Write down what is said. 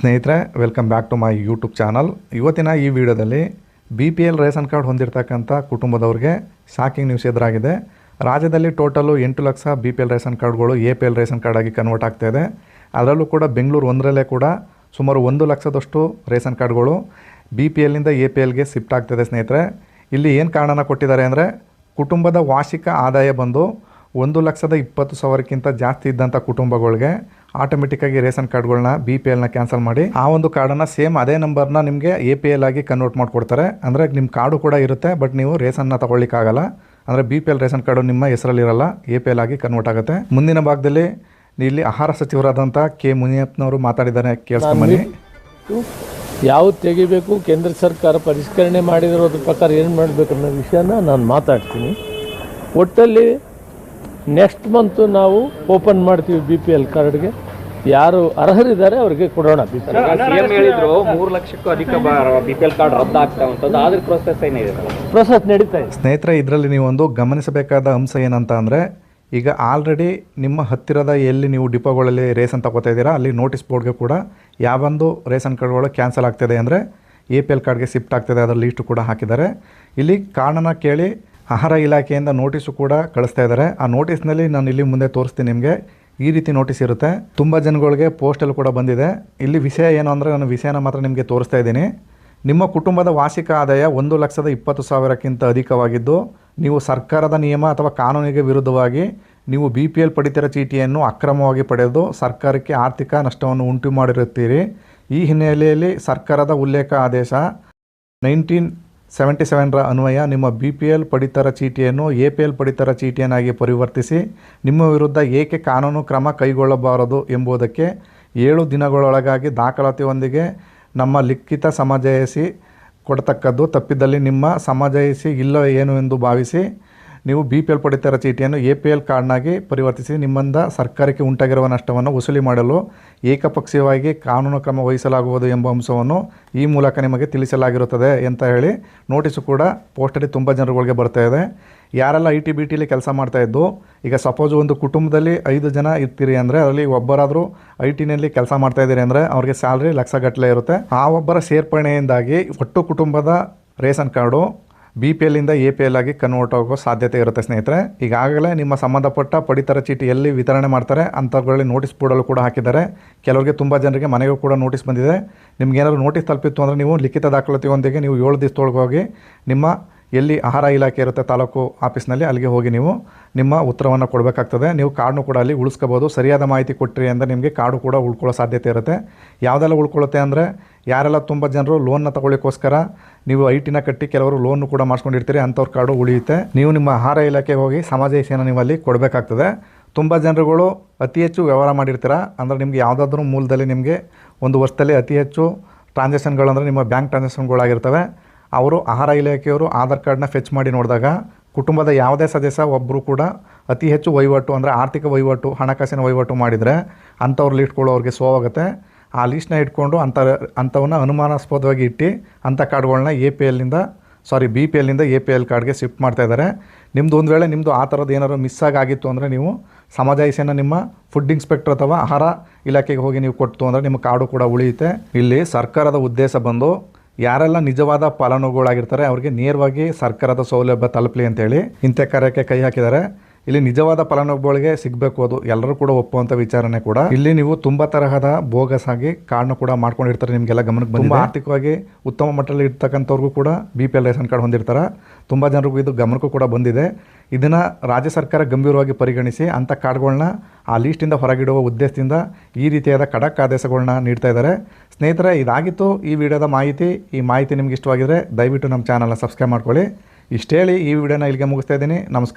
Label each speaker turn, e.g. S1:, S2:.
S1: ಸ್ನೇಹಿತರೆ welcome back to my YouTube channel ಇವತ್ತಿನ ಈ ವಿಡಿಯೋದಲ್ಲಿ B P L ration card ಹೊಂದಿರತಕ್ಕಂಥ ಕುಟುಂಬದವ್ರಿಗೆ ಶಾಕಿಂಗ್ ನ್ಯೂಸ್ ಎದುರಾಗಿದೆ. ರಾಜ್ಯದಲ್ಲಿ ಟೋಟಲು ಎಂಟು lakh B P L ration ಕಾರ್ಡ್ಗಳು ಎ ಪಿ ಎಲ್ ರೇಷನ್ ಕಾರ್ಡಾಗಿ ಕನ್ವರ್ಟ್ ಆಗ್ತಾ ಇದೆ. ಅದರಲ್ಲೂ ಕೂಡ ಬೆಂಗಳೂರು ಒಂದರಲ್ಲೇ ಕೂಡ ಸುಮಾರು ಒಂದು ಲಕ್ಷದಷ್ಟು ರೇಷನ್ ಕಾರ್ಡ್ಗಳು ಬಿ ಪಿ ಎಲ್ನಿಂದ ಎ ಪಿ ಎಲ್ಗೆ ಶಿಫ್ಟ್ ಆಗ್ತಾಯಿದೆ ಸ್ನೇಹಿತರೆ. ಇಲ್ಲಿ ಏನು ಕಾರಣನ ಕೊಟ್ಟಿದ್ದಾರೆ ಅಂದರೆ, ಕುಟುಂಬದ ವಾರ್ಷಿಕ ಆದಾಯ ಬಂದು ಒಂದು ಲಕ್ಷದ ಇಪ್ಪತ್ತು ಸಾವಿರಕ್ಕಿಂತ ಜಾಸ್ತಿ ಇದ್ದಂಥ ಕುಟುಂಬಗಳಿಗೆ ಆಟೋಮೆಟಿಕ್ಕಾಗಿ ರೇಷನ್ ಕಾರ್ಡ್ಗಳನ್ನ ಬಿ ಪಿ ಎಲ್ನ ಕ್ಯಾನ್ಸಲ್ ಮಾಡಿ, ಆ ಒಂದು ಕಾರ್ಡನ್ನು ಸೇಮ್ ಅದೇ ನಂಬರ್ನ ನಿಮಗೆ ಎ ಪಿ ಎಲ್ ಆಗಿ ಕನ್ವರ್ಟ್ ಮಾಡಿಕೊಡ್ತಾರೆ. ಅಂದರೆ ನಿಮ್ಮ ಕಾರ್ಡು ಕೂಡ ಇರುತ್ತೆ ಬಟ್ ನೀವು ರೇಷನ್ನ ತಗೊಳ್ಳಿಕ್ಕಾಗಲ್ಲ. ಅಂದರೆ B P L ration card ನಿಮ್ಮ ಹೆಸರಲ್ಲಿರಲ್ಲ ಎ ಪಿ ಎಲ್ ಆಗಿ ಕನ್ವರ್ಟ್ ಆಗುತ್ತೆ. ಮುಂದಿನ ಭಾಗದಲ್ಲಿ ಇಲ್ಲಿ ಆಹಾರ ಸಚಿವರಾದಂಥ ಕೆ ಮುನಿಯಪ್ಪನವರು ಮಾತಾಡಿದ್ದಾರೆ. ಕೇಳಿಸ್ಕೊಂಬನ್ನಿ
S2: ಯಾವ್ದು ತೆಗಿಬೇಕು, ಕೇಂದ್ರ ಸರ್ಕಾರ ಪರಿಷ್ಕರಣೆ ಮಾಡಿರೋದ್ರ ಪ್ರಕಾರ ಏನು ಮಾಡಬೇಕು ಅನ್ನೋ ವಿಷಯನ ನಾನು ಮಾತಾಡ್ತೀನಿ. ಒಟ್ಟಲ್ಲಿ ನೆಕ್ಸ್ಟ್ ಮಂತು ನಾವು ಓಪನ್ ಮಾಡ್ತೀವಿ ಬಿ ಪಿ ಎಲ್ ಕಾರ್ಡ್ಗೆ. ಯಾರು ಅರ್ಹರಿದ್ದಾರೆ ಅವರಿಗೆ ಕೊಡೋಣ ಬಿ ಪಿ
S3: ಸಿಎಂ ಹೇಳಿದ್ರು ಮೂರು ಲಕ್ಷಕ್ಕೂ ಅಧಿಕ ಬಿ ಪಿ ಎಲ್ ಕಾರ್ಡ್ ರದ್ದಾಗ್ತಾವಂಥದ್ದು ಆದ್ರೆ ಪ್ರೊಸೆಸ್ ಏನಿದೆ
S2: ಪ್ರೊಸೆಸ್ ನಡೀತಾ ಇದೆ.
S1: ಸ್ನೇಹಿತರೆ ಇದರಲ್ಲಿ ನೀವೊಂದು ಗಮನಿಸಬೇಕಾದ ಅಂಶ ಏನಂತ ಅಂದರೆ ಈಗ ಆಲ್ರೆಡಿ ನಿಮ್ಮ ಹತ್ತಿರದ ಎಲ್ಲಿ ನೀವು ಡಿಪೋಗಳಲ್ಲಿ ರೇಷನ್ ತಗೋತಾ ಇದ್ದೀರಾ ಅಲ್ಲಿ ನೋಟಿಸ್ ಬೋರ್ಡ್ಗೆ ಕೂಡ ಯಾವೊಂದು ರೇಷನ್ ಕಾರ್ಡ್ಗಳು ಕ್ಯಾನ್ಸಲ್ ಆಗ್ತಿದೆ ಅಂದರೆ ಎ ಪಿ ಎಲ್ ಕಾರ್ಡ್ಗೆ ಶಿಫ್ಟ್ ಆಗ್ತಿದೆ ಅದರ ಲೀಸ್ಟ್ ಕೂಡ ಹಾಕಿದ್ದಾರೆ. ಇಲ್ಲಿ ಕಾರಣನ ಕೇಳಿ ಆಹಾರ ಇಲಾಖೆಯಿಂದ ನೋಟಿಸು ಕೂಡ ಕಳಿಸ್ತಾ ಇದ್ದಾರೆ. ಆ ನೋಟಿಸ್ನಲ್ಲಿ ನಾನು ಇಲ್ಲಿ ಮುಂದೆ ತೋರಿಸ್ತೀನಿ ನಿಮಗೆ. ಈ ರೀತಿ ನೋಟಿಸ್ ಇರುತ್ತೆ. ತುಂಬ ಜನಗಳಿಗೆ ಪೋಸ್ಟಲ್ಲಿ ಕೂಡ ಬಂದಿದೆ. ಇಲ್ಲಿ ವಿಷಯ ಏನು ಅಂದರೆ ನಾನು ವಿಷಯನ ಮಾತ್ರ ನಿಮಗೆ ತೋರಿಸ್ತಾ ಇದ್ದೀನಿ. ನಿಮ್ಮ ಕುಟುಂಬದ ವಾರ್ಷಿಕ ಆದಾಯ ಒಂದು ಲಕ್ಷದ ಇಪ್ಪತ್ತು ಸಾವಿರಕ್ಕಿಂತ ಅಧಿಕವಾಗಿದ್ದು, ನೀವು ಸರ್ಕಾರದ ನಿಯಮ ಅಥವಾ ಕಾನೂನಿಗೆ ವಿರುದ್ಧವಾಗಿ ನೀವು ಬಿ ಪಿ ಎಲ್ ಪಡಿತರ ಚೀಟಿಯನ್ನು ಅಕ್ರಮವಾಗಿ ಪಡೆದು ಸರ್ಕಾರಕ್ಕೆ ಆರ್ಥಿಕ ನಷ್ಟವನ್ನು ಉಂಟು ಮಾಡಿರುತ್ತೀರಿ. ಈ ಹಿನ್ನೆಲೆಯಲ್ಲಿ ಸರ್ಕಾರದ ಉಲ್ಲೇಖ ಆದೇಶ ನೈನ್ಟೀನ್ ಸೆವೆಂಟಿ ಸೆವೆನ್ರ ಅನ್ವಯ ನಿಮ್ಮ ಬಿ ಪಿ ಎಲ್ ಪಡಿತರ ಚೀಟಿಯನ್ನು ಎ ಪಿ ಎಲ್ ಪಡಿತರ ಚೀಟಿಯನ್ನಾಗಿ ಪರಿವರ್ತಿಸಿ, ನಿಮ್ಮ ವಿರುದ್ಧ ಏಕೆ ಕಾನೂನು ಕ್ರಮ ಕೈಗೊಳ್ಳಬಾರದು ಎಂಬುದಕ್ಕೆ ಏಳು ದಿನಗಳೊಳಗಾಗಿ ದಾಖಲಾತಿಯೊಂದಿಗೆ ನಮ್ಮ ಲಿಖಿತ ಸಮಜಯಿಸಿ ಕೊಡತಕ್ಕದ್ದು ತಪ್ಪಿದಲ್ಲಿ ನಿಮ್ಮ ಸಮಜಯಿಸಿ ಇಲ್ಲ ಏನು ಎಂದು ಭಾವಿಸಿ ನೀವು ಬಿ ಪಿ ಎಲ್ ಪಡಿತರ ಚೀಟಿಯನ್ನು ಎ ಪಿ ಎಲ್ ಕಾರ್ಡ್ನಾಗಿ ಪರಿವರ್ತಿಸಿ ನಿಮ್ಮಿಂದ ಸರ್ಕಾರಕ್ಕೆ ಉಂಟಾಗಿರುವ ನಷ್ಟವನ್ನು ವಸೂಲಿ ಮಾಡಲು ಏಕಪಕ್ಷೀಯವಾಗಿ ಕಾನೂನು ಕ್ರಮ ವಹಿಸಲಾಗುವುದು ಎಂಬ ಅಂಶವನ್ನು ಈ ಮೂಲಕ ನಿಮಗೆ ತಿಳಿಸಲಾಗಿರುತ್ತದೆ ಅಂತ ಹೇಳಿ ನೋಟಿಸು ಕೂಡ ಪೋಸ್ಟಲ್ಲಿ ತುಂಬ ಜನರುಗಳಿಗೆ ಬರ್ತಾ ಇದೆ. ಯಾರೆಲ್ಲ ಐ ಟಿ ಬಿ ಟಿಲಿ ಕೆಲಸ ಮಾಡ್ತಾ ಇದ್ದು, ಈಗ ಸಪೋಸ್ ಒಂದು ಕುಟುಂಬದಲ್ಲಿ ಐದು ಜನ ಇರ್ತೀರಿ ಅಂದರೆ ಅದರಲ್ಲಿ ಒಬ್ಬರಾದರೂ ಐ ಟಿನಲ್ಲಿ ಕೆಲಸ ಮಾಡ್ತಾ ಇದ್ದೀರಿ ಅಂದರೆ ಅವ್ರಿಗೆ ಸ್ಯಾಲ್ರಿ ಲಕ್ಷಗಟ್ಟಲೆ ಇರುತ್ತೆ. ಆ ಒಬ್ಬರ ಸೇರ್ಪಣೆಯಿಂದಾಗಿ ಒಟ್ಟು ಕುಟುಂಬದ ರೇಷನ್ ಕಾರ್ಡು ಬಿ ಪಿ ಎಲ್ಲಿಂದ ಎ ಪಿ ಎಲ್ ಆಗಿ ಕನ್ವರ್ಟ್ ಆಗೋ ಸಾಧ್ಯತೆ ಇರುತ್ತೆ ಸ್ನೇಹಿತರೆ. ಈಗಾಗಲೇ ನಿಮ್ಮ ಸಂಬಂಧಪಟ್ಟ ಪಡಿತರ ಚೀಟಿ ಎಲ್ಲಿ ವಿತರಣೆ ಮಾಡ್ತಾರೆ. ಅಂಥವುಗಳಲ್ಲಿ ನೋಟಿಸ್ ಬೋರ್ಡಲ್ಲೂ ಕೂಡ ಹಾಕಿದ್ದಾರೆ. ಕೆಲವರಿಗೆ ತುಂಬ ಜನರಿಗೆ ಮನೆಗೂ ಕೂಡ ನೋಟಿಸ್ ಬಂದಿದೆ. ನಿಮ್ಗೆ ನೋಟಿಸ್ ತಲುಪಿತ್ತು ಅಂದರೆ ನೀವು ಲಿಖಿತ ದಾಖಲಾತಿಯೊಂದಿಗೆ ನೀವು ಏಳು ದಿವಸದೊಳಗೆ ಹೋಗಿ ನಿಮ್ಮ ಎಲ್ಲಿ ಆಹಾರ ಇಲಾಖೆ ಇರುತ್ತೆ ತಾಲೂಕು ಆಫೀಸ್ನಲ್ಲಿ ಅಲ್ಲಿಗೆ ಹೋಗಿ ನೀವು ನಿಮ್ಮ ಉತ್ತರವನ್ನು ಕೊಡಬೇಕಾಗ್ತದೆ. ನೀವು ಕಾರ್ಡ್ನು ಕೂಡ ಅಲ್ಲಿ ಉಳಿಸ್ಕೋಬೋದು. ಸರಿಯಾದ ಮಾಹಿತಿ ಕೊಟ್ಟಿರಿ ಅಂದರೆ ನಿಮಗೆ ಕಾರ್ಡು ಕೂಡ ಉಳ್ಕೊಳ್ಳೋ ಸಾಧ್ಯತೆ ಇರುತ್ತೆ. ಯಾವುದೆಲ್ಲ ಉಳ್ಕೊಳ್ಳುತ್ತೆ ಅಂದರೆ ಯಾರೆಲ್ಲ ತುಂಬ ಜನರು ಲೋನ್ನ ತಗೊಳ್ಳಿಕ್ಕೋಸ್ಕರ ನೀವು ಐ ಟಿನ ಕಟ್ಟಿ ಕೆಲವರು ಲೋನ್ ಕೂಡ ಮಾಡ್ಸ್ಕೊಂಡಿರ್ತೀರಿ, ಅಂಥವ್ರ ಕಾರ್ಡು ಉಳಿಯುತ್ತೆ. ನೀವು ನಿಮ್ಮ ಆಹಾರ ಇಲಾಖೆಗೆ ಹೋಗಿ ಸಮಾಜೇಶನ ನೀವು ಅಲ್ಲಿ ಕೊಡಬೇಕಾಗ್ತದೆ. ತುಂಬ ಜನರುಗಳು ಅತಿ ಹೆಚ್ಚು ವ್ಯವಹಾರ ಮಾಡಿರ್ತೀರ? ಅಂದರೆ ನಿಮಗೆ ಯಾವುದಾದ್ರೂ ಮೂಲದಲ್ಲಿ ನಿಮಗೆ ಒಂದು ವರ್ಷದಲ್ಲಿ ಅತಿ ಹೆಚ್ಚು ಟ್ರಾನ್ಸಾಕ್ಷನ್ಗಳು ಅಂದರೆ ನಿಮ್ಮ ಬ್ಯಾಂಕ್ ಟ್ರಾನ್ಸಾಕ್ಷನ್ಗಳಾಗಿರ್ತವೆ ಅವರು ಆಹಾರ ಇಲಾಖೆಯವರು ಆಧಾರ್ ಕಾರ್ಡ್ನ ಫೆಚ್ ಮಾಡಿ ನೋಡಿದಾಗ ಕುಟುಂಬದ ಯಾವುದೇ ಸದಸ್ಯ ಒಬ್ಬರು ಕೂಡ ಅತಿ ಹೆಚ್ಚು ವಹಿವಾಟು ಅಂದರೆ ಆರ್ಥಿಕ ವಹಿವಾಟು, ಹಣಕಾಸಿನ ವಹಿವಾಟು ಮಾಡಿದರೆ ಅಂಥವ್ರು ಅವ್ರಿಗೆ ಸೋವಾಗುತ್ತೆ ಆ ಲೀಸ್ಟ್ನ ಇಟ್ಕೊಂಡು ಅಂಥ ಅಂಥವನ್ನ ಅನುಮಾನಾಸ್ಪದವಾಗಿ ಇಟ್ಟು ಅಂಥ ಕಾರ್ಡ್ಗಳನ್ನ ಎ ಪಿ ಎಲ್ನಿಂದ ಸಾರಿ ಬಿ ಪಿ ಎಲ್ನಿಂದ ಎ ಪಿ ಎಲ್ ಕಾರ್ಡ್ಗೆ ಶಿಫ್ಟ್ ಮಾಡ್ತಾ ಇದ್ದಾರೆ. ನಿಮ್ಮದು ಒಂದು ವೇಳೆ ನಿಮ್ಮದು ಆ ಥರದ್ದು ಏನಾದ್ರು ಮಿಸ್ ಆಗಿತ್ತು ಅಂದರೆ ನೀವು ಸಮಾಜಾಯಿಸಿನ ನಿಮ್ಮ ಫುಡ್ ಇನ್ಸ್ಪೆಕ್ಟರ್ ಅಥವಾ ಆಹಾರ ಇಲಾಖೆಗೆ ಹೋಗಿ ನೀವು ಕೊಟ್ಟು ಅಂದರೆ ನಿಮ್ಮ ಕಾರ್ಡು ಕೂಡ ಉಳಿಯುತ್ತೆ. ಇಲ್ಲಿ ಸರ್ಕಾರದ ಉದ್ದೇಶ ಬಂದು ಯಾರೆಲ್ಲ ನಿಜವಾದ ಫಲಾನುಭವಿಗಳಾಗಿರ್ತಾರೆ ಅವರಿಗೆ ನೇರವಾಗಿ ಸರ್ಕಾರದ ಸೌಲಭ್ಯ ತಲುಪಲಿ ಅಂತೇಳಿ ಇಂಥ ಕಾರ್ಯಕ್ಕೆ ಕೈ ಹಾಕಿದ್ದಾರೆ. ಇಲ್ಲಿ ನಿಜವಾದ ಫಲಾನುಭವಿಗಳಿಗೆ ಸಿಗಬೇಕು ಅದು. ಎಲ್ಲರೂ ಕೂಡ ಒಪ್ಪುವಂತ ವಿಚಾರನೆ ಕೂಡ. ಇಲ್ಲಿ ನೀವು ತುಂಬಾ ತರಹದ ಬೋಗಸ್ ಆಗಿ ಕಾರ್ಡ್ ಕೂಡ ಮಾಡ್ಕೊಂಡಿರ್ತಾರೆ ನಿಮಗೆಲ್ಲ ಗಮನಕ್ಕೆ ಬಂದು ಆರ್ಥಿಕವಾಗಿ ಉತ್ತಮ ಮಟ್ಟದಲ್ಲಿ ಇರ್ತಕ್ಕಂಥವ್ರಿಗೂ ಕೂಡ B P L ration card ಹೊಂದಿರ್ತಾರೆ. ತುಂಬಾ ಜನರಿಗೂ ಇದು ಗಮನಕ್ಕೂ ಕೂಡ ಬಂದಿದೆ. ಇದನ್ನ ರಾಜ್ಯ ಸರ್ಕಾರ ಗಂಭೀರವಾಗಿ ಪರಿಗಣಿಸಿ ಅಂಥ ಕಾರ್ಡ್ಗಳನ್ನ ಆ ಲೀಸ್ಟಿಂದ ಹೊರಗಿಡುವ ಉದ್ದೇಶದಿಂದ ಈ ರೀತಿಯಾದ ಖಡಕ್ ಆದೇಶಗಳನ್ನ ನೀಡ್ತಾ ಇದ್ದಾರೆ. ಸ್ನೇಹಿತರೆ ಇದಾಗಿತ್ತು ಈ ವಿಡಿಯೋದ ಮಾಹಿತಿ. ಈ ಮಾಹಿತಿ ನಿಮ್ಗೆ ಇಷ್ಟವಾಗಿದ್ರೆ ದಯವಿಟ್ಟು ನಮ್ಮ ಚಾನಲ್ನ ಸಬ್ಸ್ಕ್ರೈಬ್ ಮಾಡ್ಕೊಳ್ಳಿ. ಇಷ್ಟು ಹೇಳಿ ಈ ವಿಡಿಯೋನ ಇಲ್ಲಿಗೆ ಮುಗಿಸ್ತಾ ಇದ್ದೀನಿ. ನಮಸ್ಕಾರ.